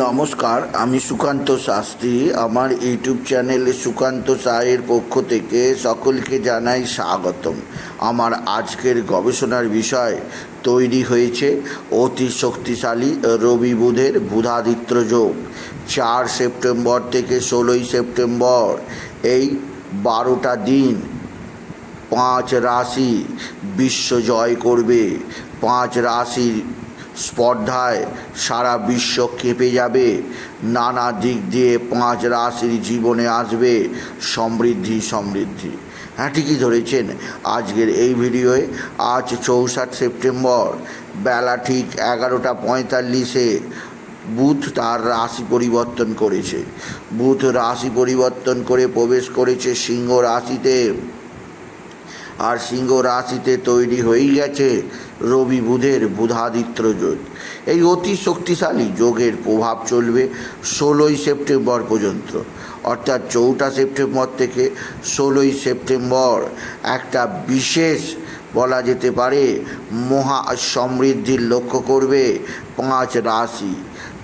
নমস্কার, আমি সুকান্ত শাস্ত্রী। আমার ইউটিউব চ্যানেলে সুকান্ত সাহের পক্ষ থেকে সকলকে জানাই স্বাগতম। আমার আজকের গবেষণার বিষয় তৈরি হয়েছে অতি শক্তিশালী রবি বুধের বুধাদিত্য যোগ। চার সেপ্টেম্বর থেকে ষোলোই সেপ্টেম্বর, এই বারোটা দিন পাঁচ রাশি বিশ্ব জয় করবে। পাঁচ রাশির স্পর্ধায় সারা বিশ্ব কেঁপে যাবে। নানা দিক দিয়ে পাঁচ রাশির জীবনে আসবে সমৃদ্ধি সমৃদ্ধি। হ্যাঁ ঠিকই ধরেছেন। আজকের এই ভিডিওয়ে আজ চৌষাট সেপ্টেম্বর, বেলা ঠিক এগারোটা পঁয়তাল্লিশে বুধ তার রাশি পরিবর্তন করেছে। বুধ রাশি পরিবর্তন করে প্রবেশ করেছে সিংহ রাশিতে। আর সিংহ রাশিতে তৈরি হয়েই গেছে রবি বুধের বুধাদিত্য যোগ। এই অতি শক্তিশালী যোগের প্রভাব চলবে ষোলোই সেপ্টেম্বর পর্যন্ত। অর্থাৎ চৌঠা সেপ্টেম্বর থেকে ষোলোই সেপ্টেম্বর একটা বিশেষ বলা যেতে পারে মহা সমৃদ্ধির লক্ষ্য করবে পাঁচ রাশি।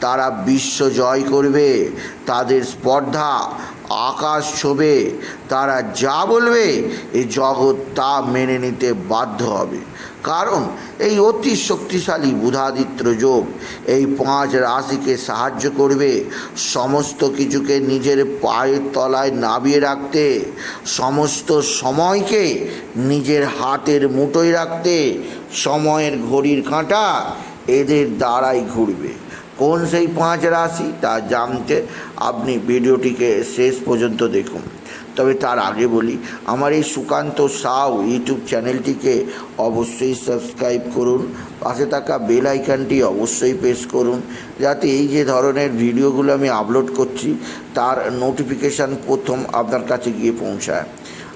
তারা বিশ্ব জয় করবে, তাদের স্পর্ধা আকাশ ছোবে, তারা যা বলবে এই জগৎ তা মেনে নিতে বাধ্য হবে। কারণ এই অতি শক্তিশালী বুধাদিত্য যোগ এই পাঁচ রাশিকে সাহায্য করবে। সমস্ত কিছুকে নিজের পায়ের তলায় নামিয়ে রাখতে, সমস্ত সময়কে নিজের হাতের মুঠোয় রাখতে সময়ের ঘড়ির কাঁটা এদের দ্বারাই ঘুরবে। কোন সেই পাঁচ রাশি তা জানতে আপনি ভিডিওটিকে শেষ পর্যন্ত দেখুন। তবে তার আগে বলি, আমার এই সুকান্ত সাউ ইউটিউব চ্যানেলটিকে অবশ্যই সাবস্ক্রাইব করুন, পাশে থাকা বেল আইকনটি অবশ্যই প্রেস করুন, যাতে এই যে ধরনের ভিডিওগুলো আমি আপলোড করছি, তার নোটিফিকেশান প্রথম আপনার কাছে গিয়ে পৌঁছায়।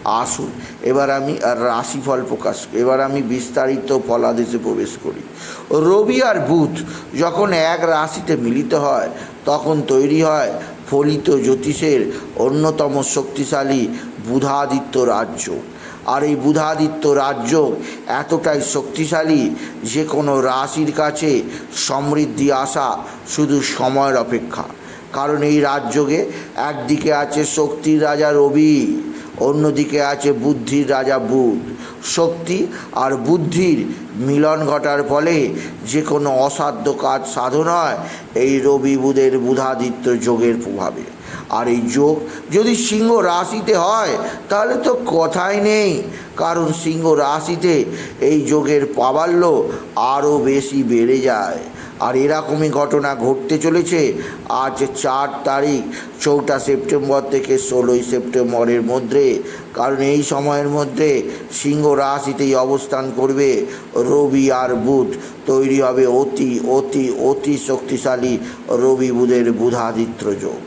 আসুন। এবার আমি আর রাশিফল প্রকাশ এবার আমি বিস্তারিত ফলাদেশে প্রবেশ করি। রবি আর বুধ যখন এক রাশিতে মিলিত হয়, তখন তৈরি হয় ফলিত জ্যোতিষের অন্যতম শক্তিশালী বুধাদিত্য রাজ্য। আর এই বুধাদিত্য রাজ্য এতটাই শক্তিশালী যে কোনো রাশির কাছে সমৃদ্ধি আসা শুধু সময়ের অপেক্ষা। কারণ এই রাজ্যকে একদিকে আছে শক্তির রাজা রবি। অন্যদিকে আছে বুদ্ধির রাজা বুধ। শক্তি আর বুদ্ধির মিলন ঘটার ফলে যে কোনো অসাধ্য কাজ সাধন হয় এই রবি বুধের বুধাদিত্য যোগের প্রভাবে। আর এই যোগ যদি সিংহ রাশিতে হয়, তাহলে তো কথাই নেই। কারণ সিংহ রাশিতে এই যোগের প্রাবল্য আরও বেশি বেড়ে যায়। আর এরকমই ঘটনা ঘটতে চলেছে আজ চার তারিখ, চৌঠা সেপ্টেম্বর থেকে ষোলোই সেপ্টেম্বরের মধ্যে। কারণ এই সময়ের মধ্যে সিংহ রাশিতেই অবস্থান করবে রবি আর বুধ। তৈরি হবে অতি অতি অতি শক্তিশালী রবি বুধের বুধাদিত্য যোগ।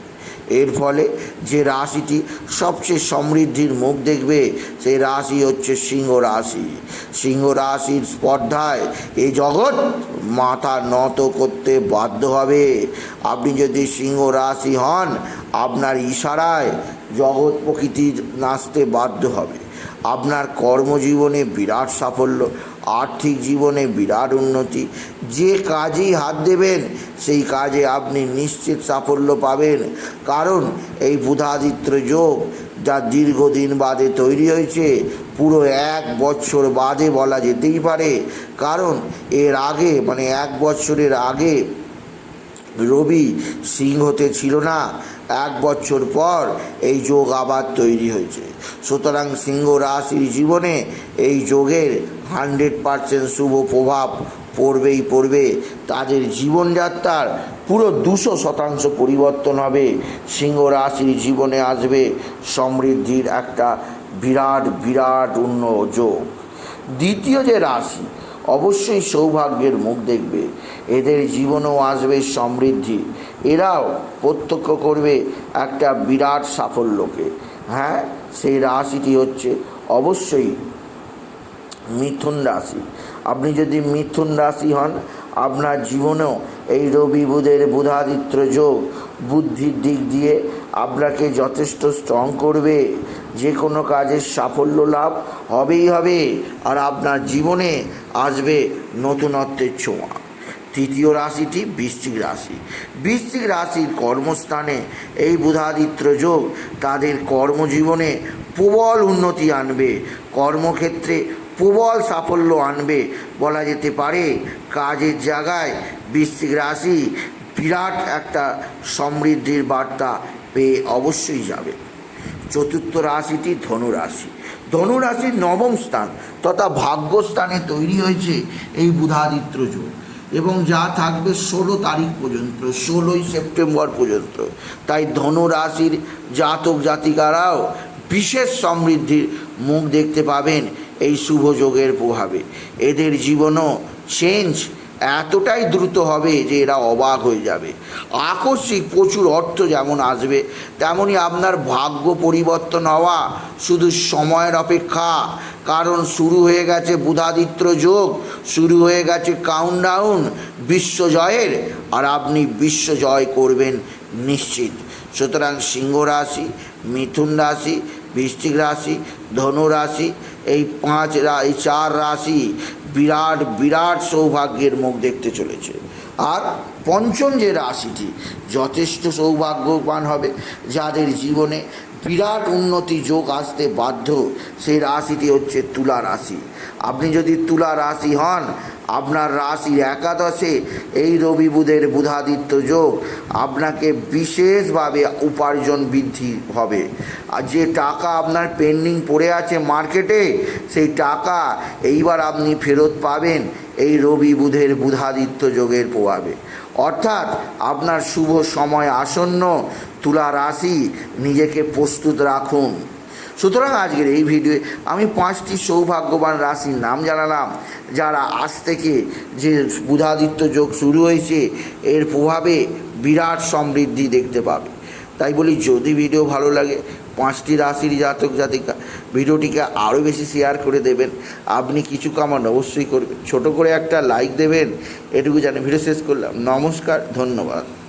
এর ফলে যে রাশিটি সবচেয়ে সমৃদ্ধির মুখ দেখবে সেই রাশি হচ্ছে সিংহ রাশি। সিংহ রাশির স্পর্ধায় এই জগৎ মাথা নত করতে বাধ্য হবে। আপনি যদি সিংহ রাশি হন, আপনার ইশারায় জগৎ প্রকৃতির নাচতে বাধ্য হবে। আপনার কর্মজীবনে বিরাট সাফল্য আর্থিক জীবনে বিরাট উন্নতি। যে কাজেই হাত দেবেন, সেই কাজে আপনি নিশ্চিত সাফল্য পাবেন। কারণ এই বুধাদিত্য যোগ, যা দীর্ঘদিন বাদে তৈরি হয়েছে, পুরো এক বছর বাদে বলা যেতেই পারে। কারণ এর আগে মানে এক বছরের আগে রবি সিংহতে ছিল না। এক বছর পর এই যোগ আবার তৈরি হয়েছে। সুতরাং সিংহ রাশির জীবনে এই যোগের হান্ড্রেড পারসেন্ট শুভ প্রভাব পড়বেই পড়বে। তাদের জীবনযাত্রার পুরো দুশো শতাংশ পরিবর্তন হবে। সিংহ রাশির জীবনে আসবে সমৃদ্ধির একটা বিরাট বিরাট যোগ। দ্বিতীয় যে রাশি অবশ্যই সৌভাগ্যের মুখ দেখবে। এদের জীবনও আসবে সমৃদ্ধি। এরাও প্রত্যক্ষ করবে একটা বিরাট সাফল্যকে। হ্যাঁ সেই রাশিটি হচ্ছে অবশ্যই মিথুন রাশি। আপনি যদি মিথুন রাশি হন আপনার জীবনেও এই রবি বুধের বুধাদিত্য যোগ বুদ্ধির দিক দিয়ে আপনাকে যথেষ্ট স্ট্রং করবে। যে কোনো কাজের সাফল্য লাভ হবেই হবে আর আপনার জীবনে আসবে নতুনত্বের ছোঁয়া। তৃতীয় রাশিটি বৃশ্চিক রাশি। বৃশ্চিক রাশির কর্মস্থানে এই বুধাদিত্য যোগ তাদের কর্মজীবনে প্রবল উন্নতি আনবে। কর্মক্ষেত্রে প্রবল সাফল্য আনবে বলা যেতে পারে। কাজের জায়গায় বৃশ্চিক রাশি বিরাট একটা সমৃদ্ধির বার্তা পেয়ে অবশ্যই যাবে। চতুর্থ রাশিটি ধনুরাশি। ধনুরাশির নবম স্থান তথা ভাগ্যস্থানে তৈরি হয়েছে এই বুধাদিত্য যোগ এবং যা থাকবে ষোলো তারিখ পর্যন্ত, ষোলোই সেপ্টেম্বর পর্যন্ত। তাই ধনুরাশির জাতক জাতিকারাও বিশেষ সমৃদ্ধির মুখ দেখতে পাবেন এই শুভ যোগের প্রভাবে। এদের জীবনও চেঞ্জ এতটাই দ্রুত হবে যে এরা অবাক হয়ে যাবে। আকস্মিক প্রচুর অর্থ যেমন আসবে তেমনই আপনার ভাগ্য পরিবর্তন হওয়া শুধু সময়ের অপেক্ষা। কারণ শুরু হয়ে গেছে বুধাদিত্য যোগ, শুরু হয়ে গেছে কাউন্টডাউন বিশ্বজয়ের আর আপনি বিশ্ব জয় করবেন নিশ্চিত। সুতরাং সিংহ রাশি, মিথুন রাশি, বৃশ্চিক রাশি, ধনু রাশি এই পাঁচ এই চার রাশি বিরাট বিরাট সৌভাগ্যের মুখ দেখতে চলেছে। আর পঞ্চম যে রাশিটি, যথেষ্ট সৌভাগ্যবান হবে। যাদের জীবনে বিরাট উন্নতি যোগ আসতে বাধ্য সেই রাশিটি হচ্ছে তুলা রাশি। আপনি যদি তুলা রাশি হন, আপনার রাশির একাদশে এই রবি বুধের বুধাদিত্য যোগ আপনাকে বিশেষভাবে উপার্জন বৃদ্ধি হবে। আর যে টাকা আপনার পেন্ডিং পড়ে আছে মার্কেটে, সেই টাকা এইবার আপনি ফেরত পাবেন এই রবি বুধের বুধাদিত্য যোগের প্রভাবে। অর্থাৎ আপনার শুভ সময় আসন্ন তুলা রাশি নিজেকে প্রস্তুত রাখুন। সুতরাং আজকের এই ভিডিওয়ে আমি পাঁচটি সৌভাগ্যবান রাশির নাম জানালাম, যারা আজ থেকে যে বুধাদিত্য যোগ শুরু হয়েছে, এর প্রভাবে বিরাট সমৃদ্ধি দেখতে পাবে। তাই বলি, যদি ভিডিও ভালো লাগে পাঁচটি রাশির জাতক জাতিকা। ভিডিওটিকে আরও বেশি শেয়ার করে দেবেন। আপনি কিছু কামান অবশ্যই করবেন। ছোট করে একটা লাইক দেবেন। এটুকু জানি। ভিডিও শেষ করলাম। নমস্কার, ধন্যবাদ।